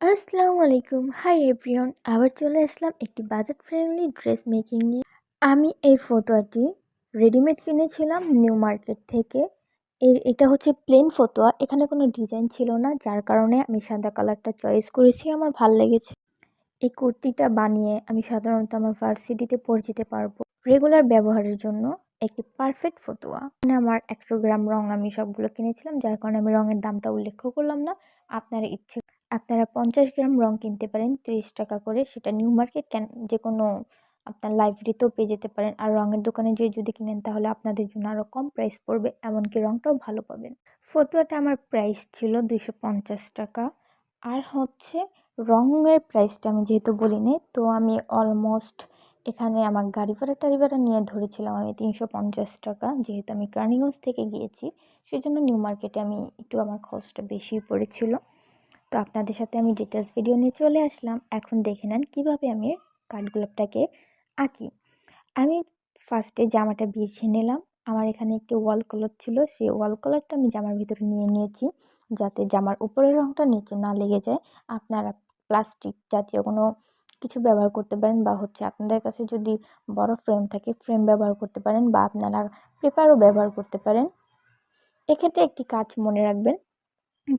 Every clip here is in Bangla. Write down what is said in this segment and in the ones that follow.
আসসালামু আলাইকুম। হাই এভরিওন আবার চলে আসলাম একটি বাজেট ফ্রেন্ডলি ড্রেস মেকিং নিয়ে। আমি এই ফতোয়াটি রেডিমেড কিনেছিলাম নিউ মার্কেট থেকে। এর, এটা হচ্ছে প্লেন ফতোয়া। এখানে কোনো ডিজাইন ছিল না, যার কারণে আমি সাদা কালারটা চয়েস করেছি। আমার ভালো লেগেছে। এই কুর্তিটা বানিয়ে আমি সাধারণত আমার ভার্সিটিতে পরিচিতে পারব। রেগুলার ব্যবহারের জন্য একটি পারফেক্ট ফতোয়া। মানে আমার একশো গ্রাম রং আমি সবগুলো কিনেছিলাম, যার কারণে আমি রঙের দামটা উল্লেখ করলাম না। আপনার ইচ্ছে আপনারা পঞ্চাশ গ্রাম রং কিনতে পারেন, তিরিশ টাকা করে। সেটা নিউ মার্কেট ক্যান যে কোনো আপনার লাইব্রেরিতেও পেয়ে যেতে পারেন। আর রঙের দোকানে যেয়ে যদি কিনেন, তাহলে আপনাদের জন্য আরও কম প্রাইস পড়বে। এমনকি রঙটাও ভালো পাবেন। ফতুয়াটা আমার প্রাইস ছিল পঞ্চাশ টাকা। আর হচ্ছে রঙের প্রাইসটা আমি যেহেতু বলিনি, তো আমি অলমোস্ট এখানে আমার গাড়ি ভাড়া টাড়ি ভাড়া নিয়ে ধরেছিলাম আমি তিনশো পঞ্চাশ টাকা। যেহেতু আমি কার্নিগঞ্জ থেকে গিয়েছি সেই জন্য নিউ মার্কেটে আমি একটু আমার খরচটা বেশি পড়েছিল। তো আপনাদের সাথে আমি ডিটেলস ভিডিও নিয়ে চলে আসলাম। এখন দেখে নেন কীভাবে আমি কাঠগোলাপটাকে আঁকি। আমি ফার্স্টে জামাটা বিছিয়ে নিলাম। আমার এখানে একটি ওয়াল কালার ছিল। সেই ওয়াল কালারটা আমি জামার ভিতরে নিয়ে নিয়েছি যাতে জামার উপরের রঙটা নিচে না লেগে যায়। আপনারা প্লাস্টিক জাতীয় কোনো কিছু ব্যবহার করতে পারেন বা হচ্ছে আপনাদের কাছে যদি বড় ফ্রেম থাকে ফ্রেম ব্যবহার করতে পারেন বা আপনারা পেপারও ব্যবহার করতে পারেন। এক্ষেত্রে একটি কাজ মনে রাখবেন।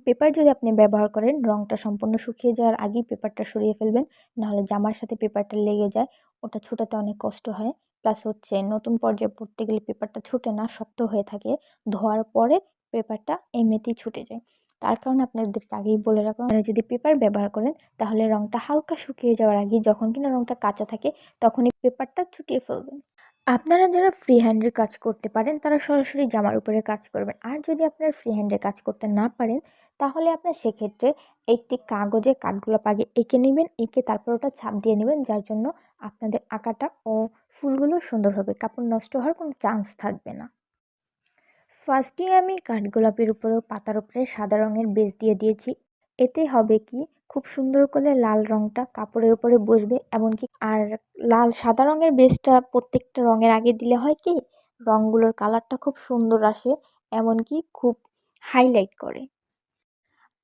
পেপার যদি আপনি ব্যবহার করেন রঙটা সম্পূর্ণ শুকিয়ে যাওয়ার আগেই পেপারটা সরিয়ে ফেলবেন। নাহলে জামার সাথে পেপারটা লেগে যায়, ওটা ছোটাতে অনেক কষ্ট হয়। প্লাস হচ্ছে নতুন পর্যায়ে পড়তে গেলে পেপারটা ছুটে না, শক্ত হয়ে থাকে। ধোয়ার পরে পেপারটা এমনিতেই ছুটে যায়। তার কারণে আপনাদেরকে আগেই বলে রাখুন আপনারা যদি পেপার ব্যবহার করেন, তাহলে রঙটা হালকা শুকিয়ে যাওয়ার আগে যখন কিনা রঙটা কাঁচা থাকে, তখনই পেপারটা ছুটিয়ে ফেলবেন। আপনারা যারা ফ্রি হ্যান্ডের কাজ করতে পারেন, তারা সরাসরি জামার উপরে কাজ করবেন। আর যদি আপনারা ফ্রি হ্যান্ডের কাজ করতে না পারেন তাহলে আপনার সেক্ষেত্রে একটি কাগজে কাঠগুলো পাগে এঁকে নেবেন, এঁকে তারপর ওটা ছাপ দিয়ে নেবেন, যার জন্য আপনাদের আঁকাটা ও ফুলগুলো সুন্দর হবে। কাপড় নষ্ট হওয়ার কোনো চান্স থাকবে না। ফার্স্টে আমি কাঠগোলাপের উপরেও পাতার উপরে সাদা রঙের বেজ দিয়ে দিয়েছি। এতে হবে কি? খুব সুন্দর করে লাল রঙটা কাপড়ের উপরে বসবে, এমনকি আর লাল সাদা রঙের বেসটা প্রত্যেকটা রঙের আগে দিলে হয় কি? রঙগুলোর কালারটা খুব সুন্দর আসে, এমনকি খুব হাইলাইট করে।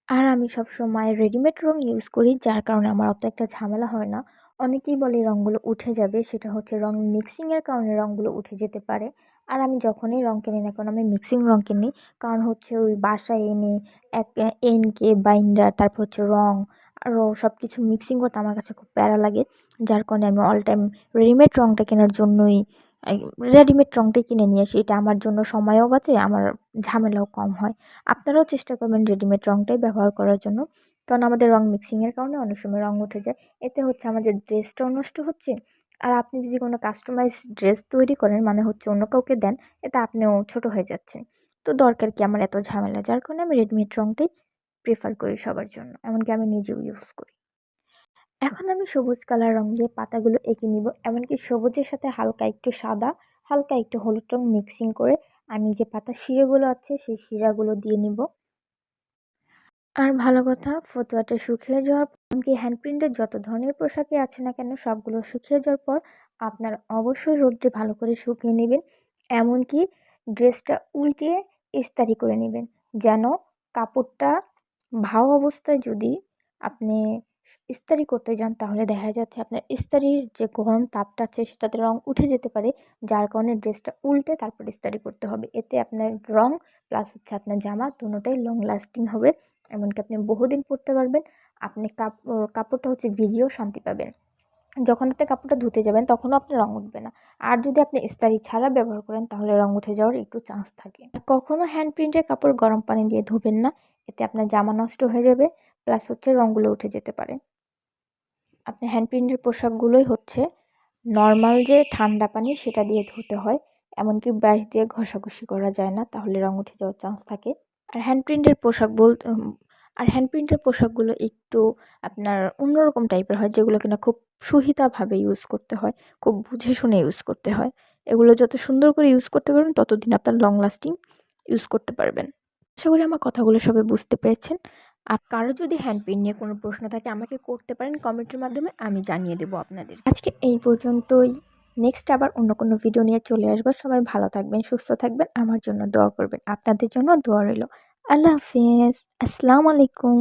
আর আমি সব সময় রেডিমেড রং ইউজ করি, যার কারণে আমার অত একটা ঝামেলা হয় না। অনেকেই বলে রঙগুলো উঠে যাবে, সেটা হচ্ছে রং মিক্সিংয়ের কারণে রঙগুলো উঠে যেতে পারে। আর আমি যখনই রং কিনি না কারণ আমি মিক্সিং রং কিনি, কারণ হচ্ছে ওই বাসায় এনে এক এনকে বাইন্ডার তারপর হচ্ছে রং আরও সব কিছু মিক্সিং করতে আমার কাছে খুব প্যারা লাগে। যার কারণে আমি অল টাইম রেডিমেড রংটা কেনার জন্যই রেডিমেড রঙটাই কিনে নিয়ে আসি। এটা আমার জন্য সময়ও বাঁচে, আমার ঝামেলাও কম হয়। আপনারাও চেষ্টা করবেন রেডিমেড রঙটাই ব্যবহার করার জন্য। কারণ আমাদের রং মিক্সিংয়ের কারণে অনেক সময় রঙ উঠে যায়। এতে হচ্ছে আমাদের ড্রেসটাও নষ্ট হচ্ছে। আর আপনি যদি কোনো কাস্টমাইজ ড্রেস তৈরি করেন মানে হচ্ছে অন্য কাউকে দেন এতে আপনিও ছোট হয়ে যাচ্ছেন। তো দরকার কি আমার এত ঝামেলা? যার কারণে আমি রেডিমেড রঙটাই প্রেফার করি সবার জন্য। এমনকি আমি নিজেও ইউজ করি। এখন আমি সবুজ কালার রং দিয়ে পাতাগুলো এঁকে নিব। এমনকি সবুজের সাথে হালকা একটু সাদা, হালকা একটু হলুদ রং মিক্সিং করে আমি যে পাতা শিরাগুলো আছে, সেই শিরাগুলো দিয়ে নিব। আর ভালো কথা, ফতুয়াটা শুকিয়ে যাওয়ার এমনকি হ্যান্ডপ্রিন্টের যত ধরনের পোশাকই আছে না কেন, সবগুলো শুকিয়ে যাওয়ার পর আপনার অবশ্যই রোদ্রে ভালো করে শুকিয়ে নেবেন। এমনকি ড্রেসটা উল্টিয়ে ইস্তারি করে নেবেন। যেন কাপড়টা ভাও অবস্থায় যদি আপনি ইস্তারি করতে যান, তাহলে দেখা যাচ্ছে আপনার ইস্তারির যে গরম তাপটা আছে, সেটাতে রং উঠে যেতে পারে, যার কারণে ড্রেসটা উল্টে তারপর ইস্তারি করতে হবে। এতে আপনার রং প্লাস হচ্ছে আপনার জামা দুটোটাই লং লাস্টিং হবে, এমনকি আপনি বহুদিন পরতে পারবেন, আপনি কাপড়টা হচ্ছে ভিজিয়েও শান্তি পাবেন। যখন আপনি কাপড়টা ধুতে যাবেন, তখনও আপনার রং উঠবে না। আর যদি আপনি ইস্তারি ছাড়া ব্যবহার করেন, তাহলে রং উঠে যাওয়ার একটু চান্স থাকে। কখনও হ্যান্ড প্রিন্টের কাপড় গরম পানি দিয়ে ধুবেন না, এতে আপনার জামা নষ্ট হয়ে যাবে প্লাস হচ্ছে রঙগুলো উঠে যেতে পারে। আপনি হ্যান্ড প্রিন্টের পোশাকগুলোই হচ্ছে নর্মাল যে ঠান্ডা পানি সেটা দিয়ে ধুতে হয়, এমনকি ব্রাশ দিয়ে ঘষাঘষি করা যায় না, তাহলে রঙ উঠে যাওয়ার চান্স থাকে। আর হ্যান্ড প্রিন্টের পোশাক বলতে আর হ্যান্ড প্রিন্টের পোশাকগুলো একটু আপনার অন্যরকম টাইপের হয়, যেগুলো কিনা খুব সুহিতাভাবে ইউজ করতে হয়, খুব বুঝে শুনে ইউজ করতে হয়। এগুলো যত সুন্দর করে ইউজ করতে পারবেন, ততদিন আপনার লং লাস্টিং ইউজ করতে পারবেন। আশা করি আমার কথাগুলো সবাই বুঝতে পেরেছেন। আর কারও যদি হ্যান্ড পেন নিয়ে কোনো প্রশ্ন থাকে আমাকে করতে পারেন কমেন্টের মাধ্যমে আমি জানিয়ে দেবো আপনাদের। আজকে এই পর্যন্তই। নেক্সট আবার অন্য কোনো ভিডিও নিয়ে চলে আসব। সবাই ভালো থাকবেন, সুস্থ থাকবেন। আমার জন্য দোয়া করবেন। আপনাদের জন্য দোয়া রইল। আল্লাহ হাফিজ। আসসালামু আলাইকুম।